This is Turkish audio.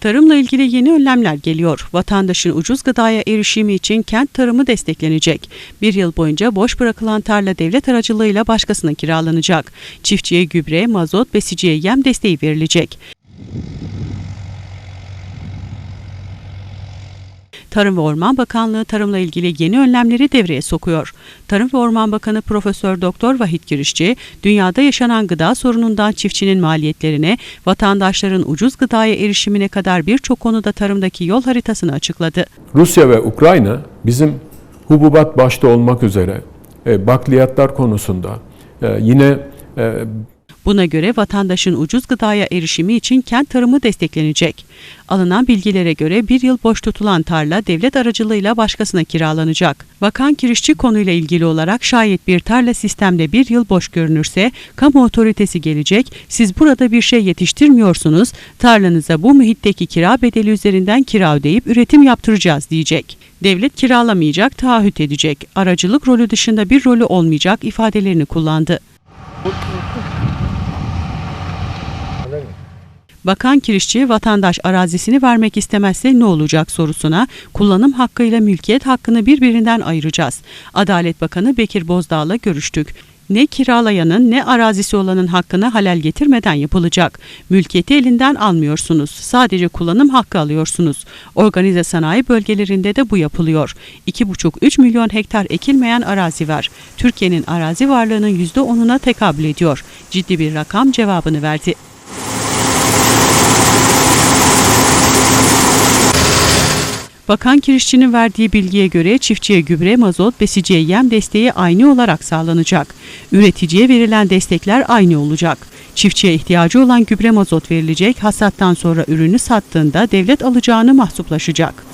Tarımla ilgili yeni önlemler geliyor. Vatandaşın ucuz gıdaya erişimi için kent tarımı desteklenecek. Bir yıl boyunca boş bırakılan tarla devlet aracılığıyla başkasına kiralanacak. Çiftçiye gübre, mazot, besiciye yem desteği verilecek. Tarım ve Orman Bakanlığı tarımla ilgili yeni önlemleri devreye sokuyor. Tarım ve Orman Bakanı Profesör Doktor Vahit Girişçi, dünyada yaşanan gıda sorunundan çiftçinin maliyetlerine, vatandaşların ucuz gıdaya erişimine kadar birçok konuda tarımdaki yol haritasını açıkladı. Rusya ve Ukrayna bizim hububat başta olmak üzere e, bakliyatlar konusunda e, yine e, Buna göre vatandaşın ucuz gıdaya erişimi için kent tarımı desteklenecek. Alınan bilgilere göre bir yıl boş tutulan tarla devlet aracılığıyla başkasına kiralanacak. Bakan Kirişçi konuyla ilgili olarak şayet bir tarla sistemde bir yıl boş görünürse kamu otoritesi gelecek, siz burada bir şey yetiştirmiyorsunuz, tarlanıza bu mühitteki kira bedeli üzerinden kira ödeyip üretim yaptıracağız diyecek. Devlet kiralamayacak, taahhüt edecek. Aracılık rolü dışında bir rolü olmayacak ifadelerini kullandı. Bakan Kirişçi vatandaş arazisini vermek istemezse ne olacak sorusuna kullanım hakkıyla mülkiyet hakkını birbirinden ayıracağız. Adalet Bakanı Bekir Bozdağ'la görüştük. Ne kiralayanın ne arazisi olanın hakkını halel getirmeden yapılacak. Mülkiyeti elinden almıyorsunuz. Sadece kullanım hakkı alıyorsunuz. Organize sanayi bölgelerinde de bu yapılıyor. 2,5-3 milyon hektar ekilmeyen arazi var. Türkiye'nin arazi varlığının %10'una tekabül ediyor. Ciddi bir rakam cevabını verdi. Bakan Kirişçi'nin verdiği bilgiye göre çiftçiye gübre, mazot, besiciye yem desteği aynı olarak sağlanacak. Üreticiye verilen destekler aynı olacak. Çiftçiye ihtiyacı olan gübre mazot verilecek, hasattan sonra ürünü sattığında devlet alacağını mahsuplaşacak.